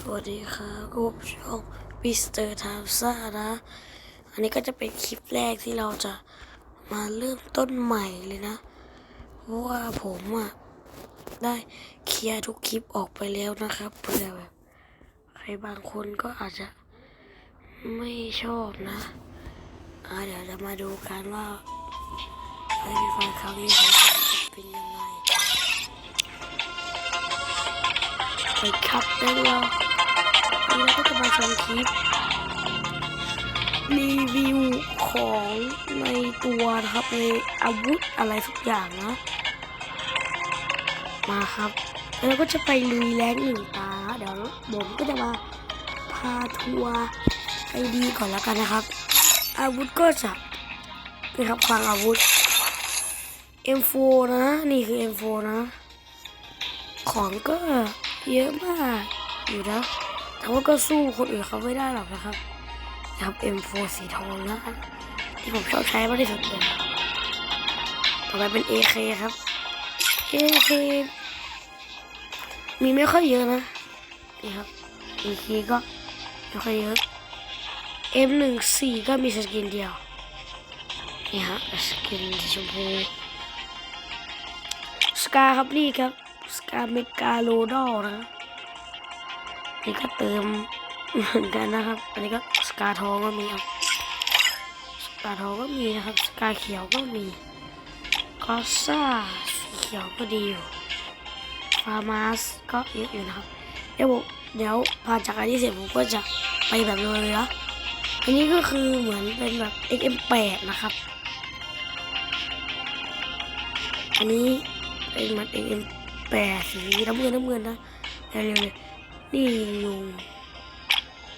สวัสดีครับกูช่องมิสเตอร์ทามซ่านะ อันนี้ก็จะเป็นคลิปแรกที่เราจะมาเริ่มต้นใหม่เลยนะ เพราะว่าผมอะได้เคลียร์ทุกคลิปออกไปแล้วนะครับเผื่อแบบใครบางคนก็อาจจะไม่ชอบนะอ่าเดี๋ยวจะมาดูกันว่าไอ้ไฟครั้งนี้ของผมจะเป็นยังไงไปครับได้แล้ว นี้เราก็จะมาทำคลิปรีวิวของในตัวนะครับในอาวุธอะไรทุกอย่างนะ มาครับแล้วเราก็จะไปลุยแรงหนึ่งตา เดี๋ยวผมก็จะมาพาทัวร์ไอดีก่อนแล้วกันนะครับ อาวุธก็จะนี่ครับฟังอาวุธ M4 นะนี่คือ M4 นะ ของก็เยอะมากอยู่นะ แต่ว่าก็สู้คนอื่นเขาไม่ได้หรอกนะครับนะครับ M4 สีทองนะที่ผมชอบใช้มากที่สุดเลยต่อไปเป็น AK ครับ AK มีไม่ค่อยเยอะนะนี่ครับ AK ก็ไม่ค่อยเยอะ M14 ก็มีสกินเดียวนี่ฮะสกินสีชมพูสกาครับนี่ครับสกาเมกาโลดอลนะ นี่ก็เติมเหมือนกันนะครับ อันนี้ก็สกาทองก็มีครับสกาทองก็มีนะครับ สกาเขียวก็มีกอซ่าสีเขียวก็ดีอยู่ฟาร์มาสก็เยอะอยู่นะครับ เดี๋ยวเดี๋ยวผ่านจากอันนี้เสร็จผมก็จะไปแบบเลยนะอันนี้ก็คือเหมือนเป็นแบบ XM8 นะครับ อันนี้เป็นเหมือน XM8 สีน้ำเงินน้ำเงินนะเร็วๆเลย นี่ยุง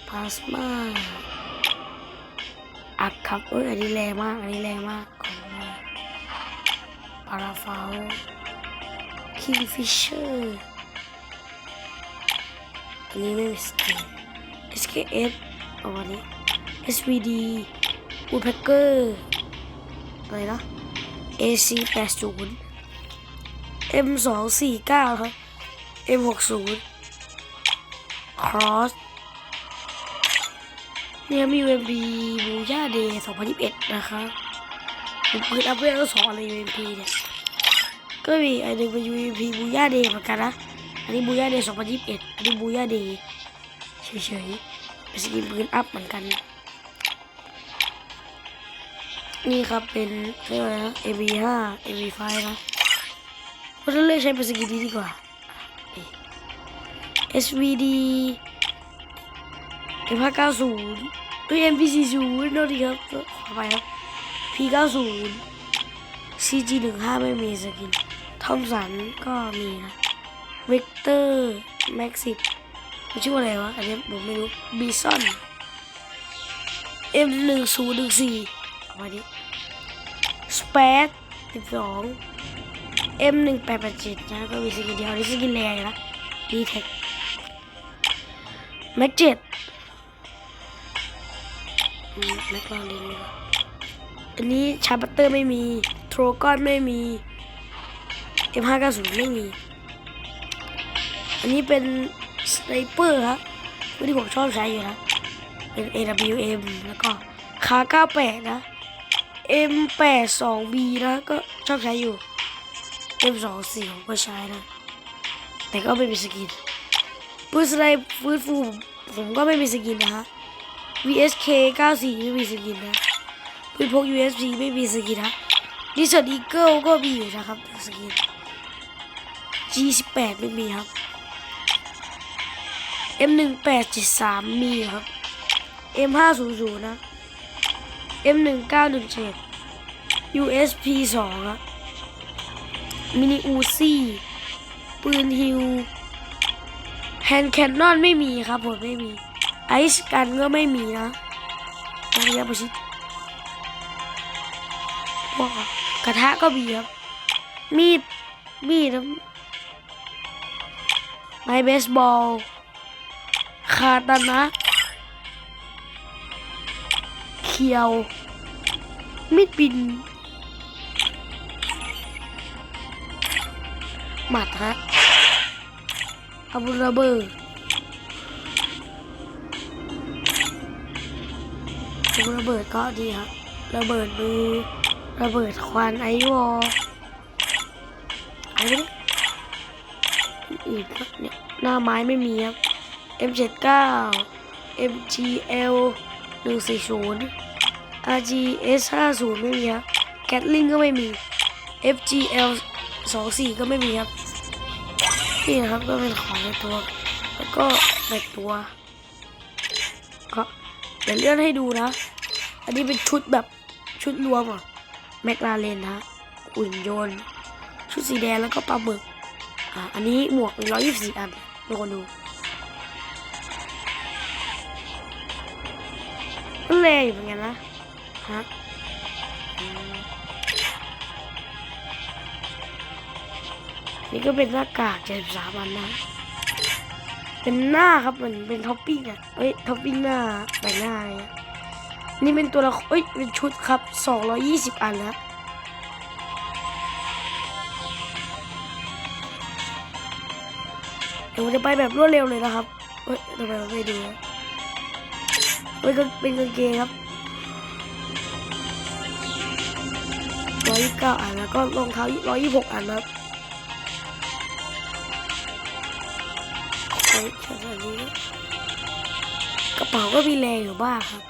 พลาสมาอัดครับเอ้ยอันนี้แรงมาก อันนี้แรงมากของแรงปาราฟาวคิงฟิชเชอร์อันนี้ไม่มีสกิน SKS เอาอันนี้ SVD วูดแพคเกอร์อะไรนะ AC 80 M 2 4 9 ครับ M 6 0 Cross เนี่ยมี UMP บูย่าเดย์2021 นะครับผมเปิดอัพเวลสองอะไร UMP เนี่ย ก็มีอันนึงเป็น UMP บูย่าเดย์เหมือนกันนะ อันนี้บูย่าเดย์2021 อันนี้บูย่าเดย์เฉยๆเป็นสกินปืนอัพเหมือนกัน นี่ครับเป็นเรียกว่าอะไรนะ AB5 AB5 นะก็จะเลือกใช้เป็นสกินนี้ดีกว่า SVD M590 ด้วย MP40 โน่นดีครับขอไปครับ P90 CG15 ไม่มีสกินทอมสันก็มีนะ Victor Max 10มันชื่ออะไรวะ อันนี้ผมไม่รู้ Bison M1014 เอามาดิ Spad 12 M1887 นะก็มีสกินเดียวนนี้สกินแรงนะ d t e c แม็กเจ็ดแม็กลองเล่นดีกว่าอันนี้ชาร์บัตเตอร์ไม่มี โทรกอนไม่มี M590 ไม่มี อันนี้เป็นสไนเปอร์ครับที่ผมชอบใช้อยู่นะ เป็น AWM แล้วก็คา98 นะ M82B นะก็ชอบใช้อยู่ M24 ผมก็ใช้นะ แต่ก็ไม่มีสกิน ปืนสไนป์ฟื้นฟูผมก็ไม่มีสกินนะฮะ VSK 94ไม่มีสกินนะปืนพก USP ไม่มีสกินนะดิสอีเกิลก็มีอยู่นะครับสกิน G18 ไม่มีครับ M1873 มีครับ M500 นะ M1917 USP 2ครับมินิอูซี่ปืนฮิว ฮนแคนนอนไม่มีครับผมไม่มี ไอซ์กันก็ไม่มีนะระยะประชิดพวกกระทะก็มีครับ มีด มีดนะไม้เบสบอล คาตานะ เขียว มีดบิน หมัดฮะ อาวุธระเบิดอาวุธระเบิดก็ดีครับ ระเบิดดูระเบิดควันไอวอไอ้เนี่ยอีกเนี่ยหน้าไม้ไม่มีครับ M79 MGL 140 RGS 50ไม่มีครับ Gatling ก็ไม่มี FGL 24ก็ไม่มีครับ นี่นะครับก็เป็นของในตัว แล้วก็แบกตัวก็เดี๋ยวเลื่อนให้ดูนะ อันนี้เป็นชุดแบบชุดรวมอะแมคลาเรนนะอุ่นยนต์ ชุดสีแดงแล้วก็ปลาหมึกอ่าอันนี้หมวก124อันทุกคนดูเลยอยู่เหมือนกันนะฮะ นี่ก็เป็นหน้ากาก73อันนะ เป็นหน้าครับเหมือนเป็นท็อปปิ้งอะเอ้ยท็อปปิ้งหน้าใบหน้าเงี้ยนี่เป็นตัวละครเอ้ยเป็นชุดครับ220อันแล้วเดี๋ยวจะไปแบบรวดเร็วเลยนะครับเอ้ยทำไมไม่ดูอะเอ้ยก็เป็นกางเกงครับ129อันแล้วก็รองเท้า126อันครับ เฮ้ยแค่นี้กระเป๋าก็มีแรงอยู่บ้างครับ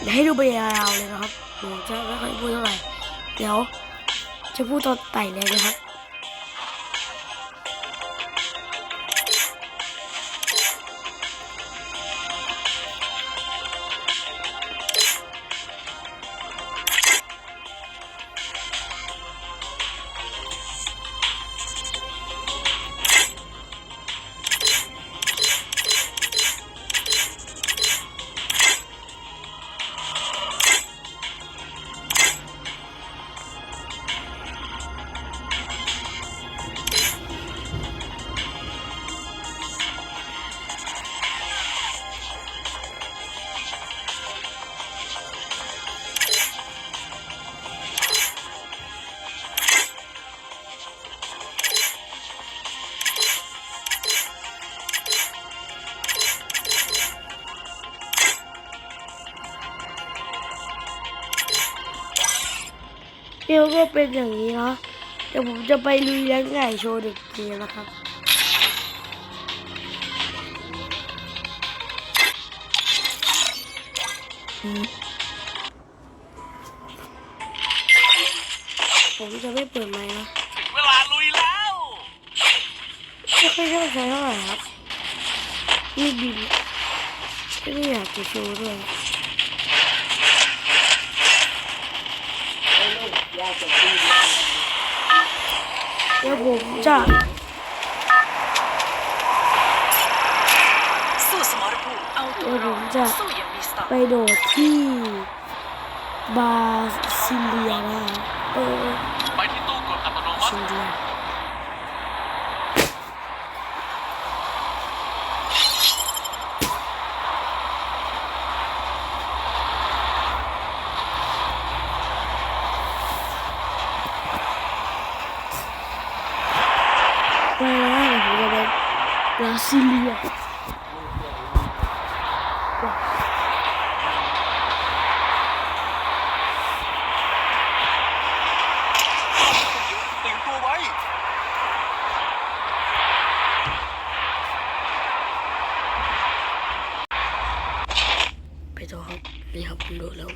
เดี๋ยวให้ดูไปยาวๆเลยนะครับหนูจะไม่ค่อยพูดเท่าไหร่ เดี๋ยวจะพูดตอนไต่เลยนะครับ เดี๋ยวก็เป็นอย่างนี้เนาะเดี๋ยวผมจะไปลุยแรงไก่โชว์เด็กเกมนะครับผมจะไม่เปิดไมค์นะเวลาลุยแล้วไม่ค่อยชอบใช้เท่าไหร่ครับนี่บินไม่ได้อยากจะโชว์ด้วยเดี๋ยวผมจะเดี๋ยวผมจะไปโดดที่บาซิเลียนะเออ ไปที่ตู้กดอัตโนมัติ ซิเลียไปแล้วผมจะไปบราซิเลีย ตื่นตัวไว้ ไปต่อครับนี่ครับผมโดดแล้ว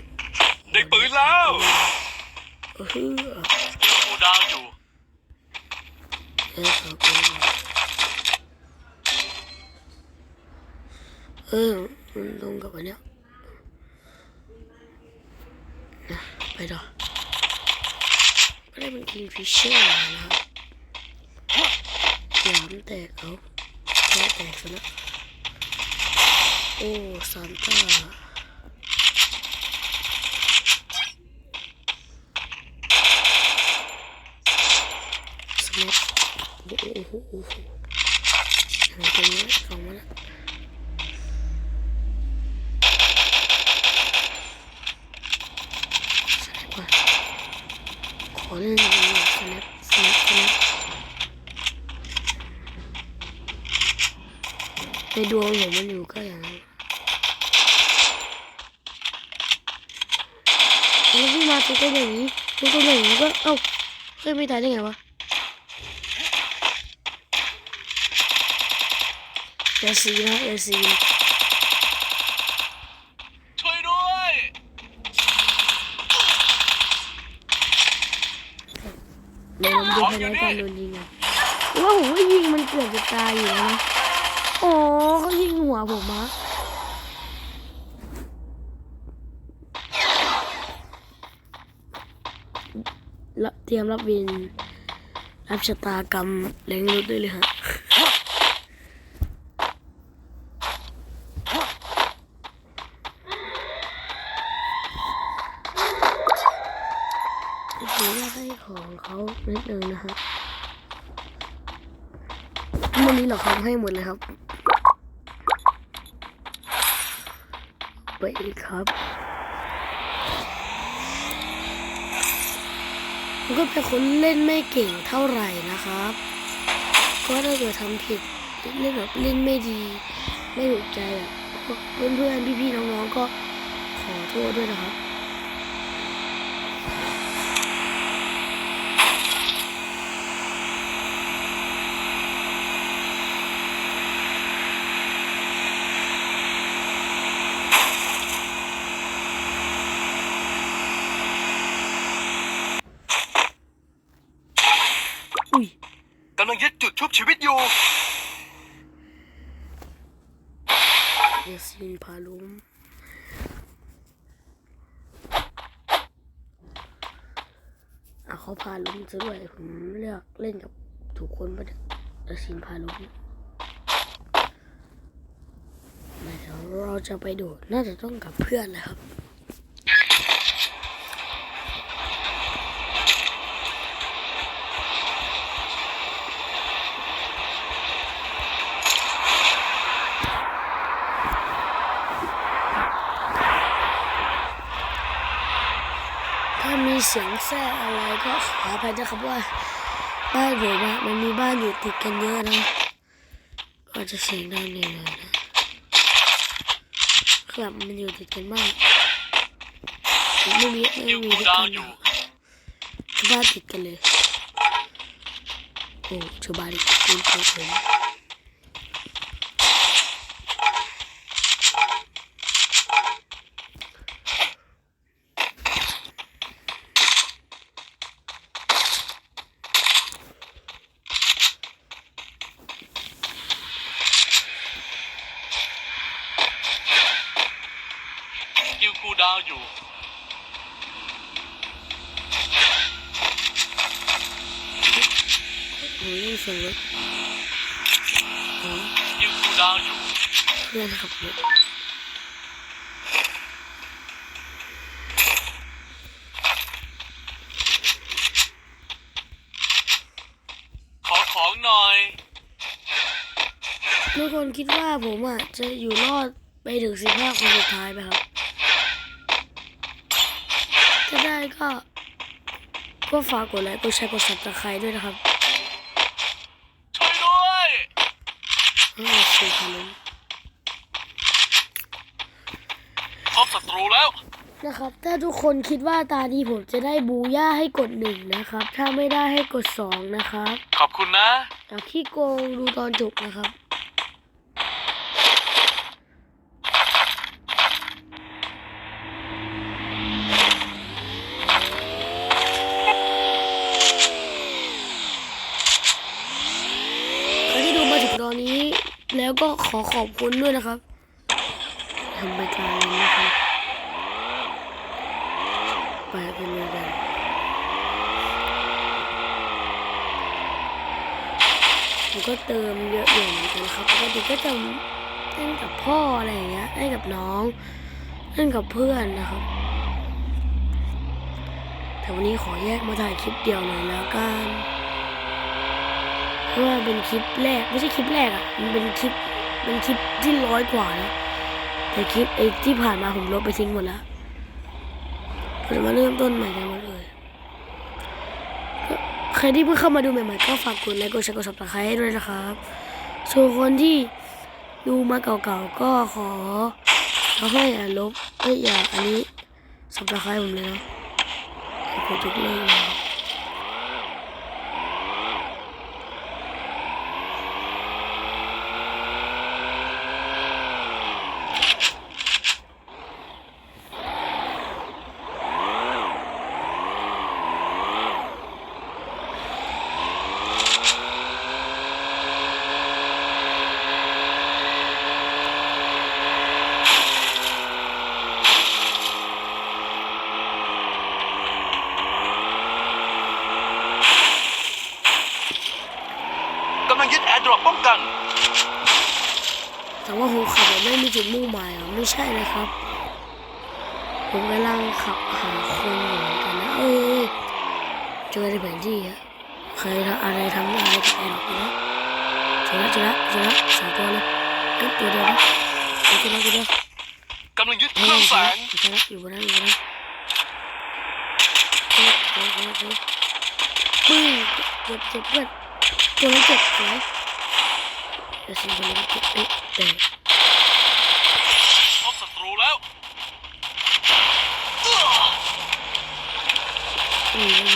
ได้ปืน แล้วเออกูดาวอยู่เออครับเออเออมันลงกับอันเนี้ยนะไปต่อไม่ได้เป็นคิงฟิชเชอร์นะครับยามแตกเอาแตกซะแล้วโอ้ซานต้า นะโอ้โหหายไปเยอะของมันสแนปก่อนขอเล่นสแสนปสแปในดวงผมมันอยู่ก็อย่างนี้นแล้วพี่มาเป็นคนอย่างนี้ตัวนคนอย่างนี้ก็เอ้าเฮ้ยไม่ตายได้ไงวะ อย่าซีนะอย่าซีช่วยด้วยเดี๋ยวเราดูภายในการโดนยิงอะว่าผมว่ายิงมันเกือบจะตายอยู่แล้วนะอ๋อเขายิงหัวผมมะแล้วเตรียมรับวินรับชะตากรรมแรงรุดด้วยเลยฮะ ผมอยากให้ของเขานิดนึงนะครับวันนี้เราเขา ให้หมดเลยครับไปอีกครับผมก็เป็นคนเล่นไม่เก่งเท่าไหร่นะครับ ก็ถ้าเกิดทำผิดเล่นแบบเล่นไม่ดี ไม่ถูกใจแบบเพื่อนๆพี่ๆน้องๆก็ขอโทษด้วยนะครับ อุ้ย กำลังยึดจุดชุบชีวิตอยู่ เยซินพาลุมเอาเขา พาลุมซะด้วยผมเลือกเล่นกับถูกคนปะเนี่ยเยซินพาลุมเดี๋ยวเราจะไปดูน่าจะต้องกับเพื่อนนะครับ ถ้ามีเสียงแทรกอะไรก็ขออ ภัยนะครับว่าบ้านผมอะมันมีบ้านอยู่ติดกันเยอะนะก็จะเสียงดังนิดหน่อยนะคือแบบมันอยู่ติดกันมากไม่มีไม่มีที่ดกันบ้านติดกันเลยโอ้ชาวบ้านติดกันผม พื่อนขับรถขอของหน่อย ทุกคนคิดว่าผมอะจะอยู่รอดไปถึงสิบห้าคนสุดท้ายไหมครับถ้าได้ก็ก็ฝากกดไลค์กดแชร์กดซับสไครต์ด้วยนะครับ ช่วยด้วย ห้าสี่พันลุ้น พบศัตรูแล้ว นะครับ ถ้าทุกคนคิดว่าตานี้ผมจะได้บูย่าให้กดหนึ่งนะครับ ถ้าไม่ได้ให้กดสองนะครับขอบคุณนะแล้วขี้โกงดูตอนจบนะครับ ใครที่ดูมาถึงตอนนี้ แล้วก็ขอขอบคุณด้วยนะครับทำรายการนี้นะครับ ไปกันเลยกันผมก็เติมเยอะอยู่เหมือนกันครับปกติก็จะเล่นกับพ่ออะไรอย่างเงี้ยเล่นกับน้องเล่นกับเพื่อนนะครับ แต่วันนี้ขอแยกมาถ่ายคลิปเดียวหน่อยแล้วกันเพราะว่าเป็นคลิปแรกไม่ใช่คลิปแรกอะมันเป็นคลิปเป็นคลิปที่ร้อยกว่าแล้วแต่คลิปไอ้ที่ผ่านมาผมลบไปทิ้งหมดแล้ว เดี๋ยวมาเริ่มต้นใหม่กันหมดเลยใครที่เพิ่งเข้ามาดูใหม่ๆก็ฝากกดไลค์กดแชร์กดซับสไครต์ด้วยนะครับส่วนคนที่ดูมาเก่าๆก็ขอขอให้อย่าลบเอ้อย่าอันนี้สับตะไคร้ผมเลยนะขอบคุณทุกเรื่องเลย ก่นแต่ว่าผมขับไม่มีจุดมุ่งหมายอะไม่ใช่นะครับ ผมกำลังขับหาคนอยู่กันนะเออเจอในแผนที่ฮะเคยทำอะไรทำอะไรทำอะไรนะเจอละเจอละเจอละสองตัวเลยก็ตัวเดียวนะตัวเดียวตัวเดียวกำลังยึดเครื่องแสงอยู่บนนั้นอยู่บนนั้นปึ้งเจ็บเจ็บเพื่อนตัวนี้เจ็บสวย กระสุนบอลลูนทุกทุกต่พบศัตรูแล้วอืมหนี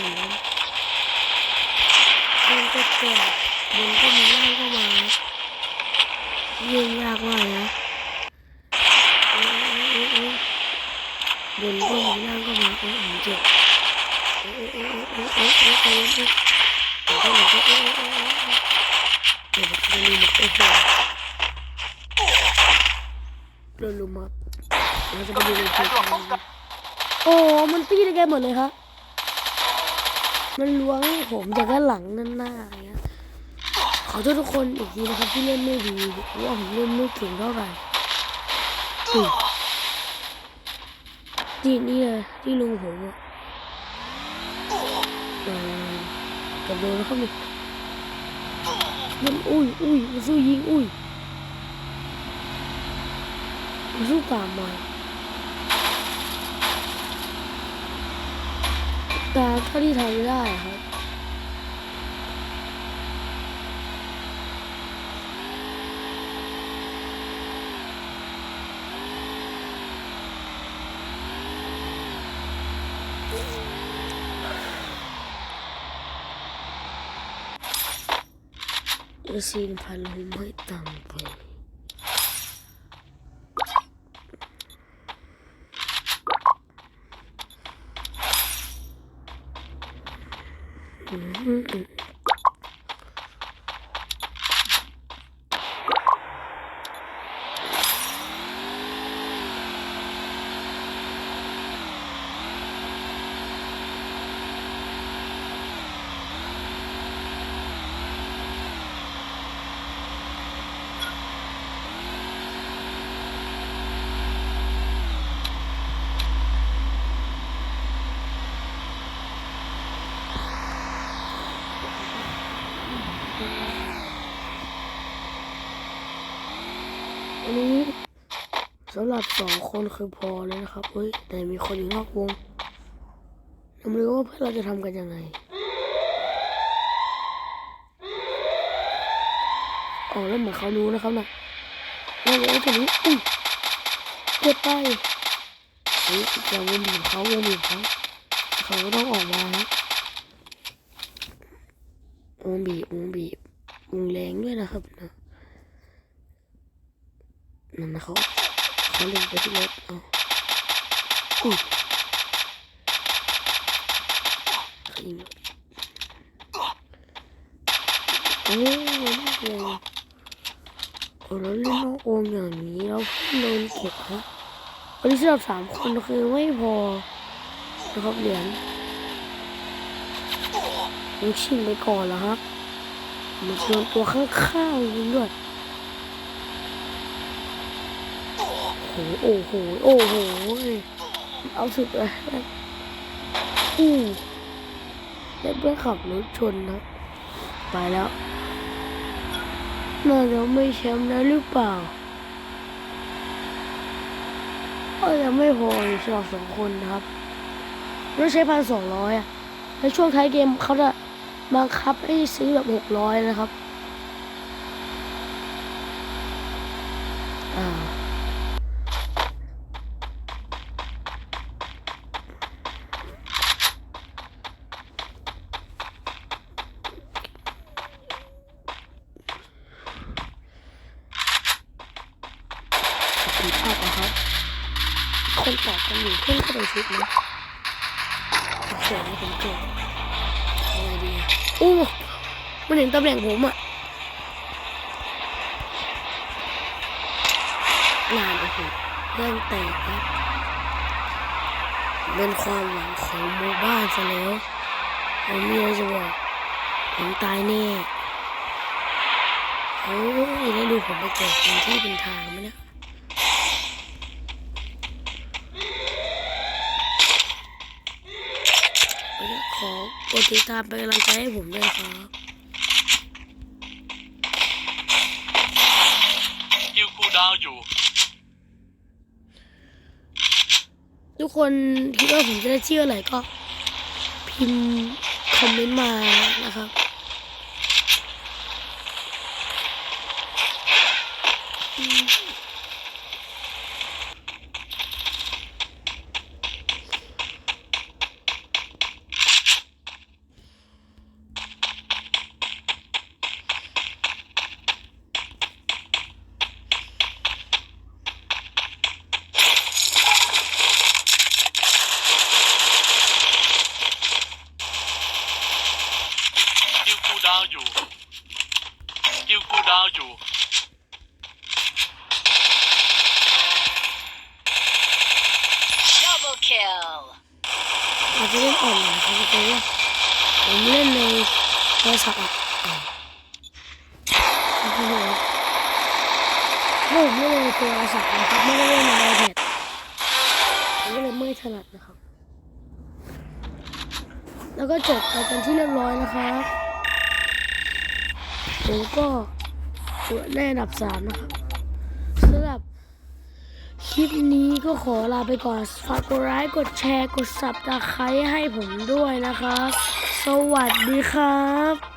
บนก็แก่บนก็มีไล่เข้ามายิ่งยากว่านะบนก็มีไล่เข้ามาโอ้หเจ็บโอ้โอ้โอ้โอ้โอ้โอ้โอ้โอ้โอ้โอ้โอ้โอ้ ลูมัสโอ้โหโดนลูมัสเราจะไปดูในคลิโอ้มันตีได้แกหมดเลยฮะมันล้วงผมจากด้านหลังนั่นหน้าเงี้ยขอโทษทุกคนอีกทีนะครับที่เล่นไม่ดีว่าผมเล่นไม่เก่งเท่าไหร่ที่นี่เลยที่ลุงผมอะกับโดนเข้ามี มันอุ้ยอุ้ยมันสู้ยิงอุ้ยมันสู้ตามมาตามเท่าที่ทำไม่ได้ครับ จะซีนพันลมให้ต่ำไปอืมอันนี้ สำหรับสองคนคือพอเลยนะครับเฮ้ยแต่มีคนอยู่นอกวงเราไม่รู้ว่าเพื่อนเราจะทำกันยังไงอ๋อแล้วเหมือนเขารู้นะครับนะแล้วไอ้ตัวนี้อุ้ยเก็บไปเฮ้ยจะวนบีบเขาวนบีบเขาเขาก็ต้องออกมานะวงบีบวงบีบวงแรงด้วยนะครับนะนั่นนะเขา เขาลงไปที่รถเอาอุ้ยเขายิงโอ้ยโอ้แล้วเล่นนอกวงอย่างนี้แล้วโดนเก็บฮะวันนี้สำหรับสามคนคือไม่พอนะครับเหรียญมันชิงไปก่อนแล้วครับมันโดนตัวข้างๆยิงด้วย โอ้โหโอ้โหโอ้โหเอาสุดเลยอู้ได้เพื่อนขับรถชนนะไปแล้วน่าจะไม่แชมป์นะหรือเปล่าก็ยังไม่พออีกสำหรับสองคนนะครับต้องใช้พันสองร้อยอะในช่วงท้ายเกมเขาจะบังคับให้ซื้อแบบหกร้อยนะครับ อ่า อ ผีภาพอะครับ คนตอบกันอยู่เพิ่งเข้าไปชุดนะ ผมเฉยนะผมเกิดอะไรดีอะอู้มันเห็นตำแหน่งผมอะนานโอ้โหเรื่องแตกครับเป็นความหวังของหมู่บ้านซะแล้วผมมีอะไรจะบอกผมตายแน่โอ้ยแล้วดูผมไปเกิดเป็นที่เป็นทางไหมเนี่ยเดี๋ยวขอ กดติดตามเป็นกำลังใจให้ผมด้วยครับคิวคูลดาวน์อยู่ ทุกคนคิดว่าผมจะได้ชื่ออะไรก็ พิมพ์คอมเมนต์มานะครับ คิวคูลดาวน์อยู่ คิวคูลดาวน์อยู่ Double kill. อา จะเล่นออนหน่อยครับเพราะว่าผมเล่นในโทรศัพท์อะโอ้โหผมเล่นในโทรศัพท์นะครับไม่ได้เล่นในไอแพดผมก็เลยไม่ถนัดนะครับ แล้วก็จบไปเป็นที่เรียบร้อยนะครับผมก็ได้อันดับสามนะครับ คลิปนี้ก็ขอลาไปก่อน ฝากกดไลค์กดแชร์ กดสับตะไคร้ให้ผมด้วยนะครับ สวัสดีครับ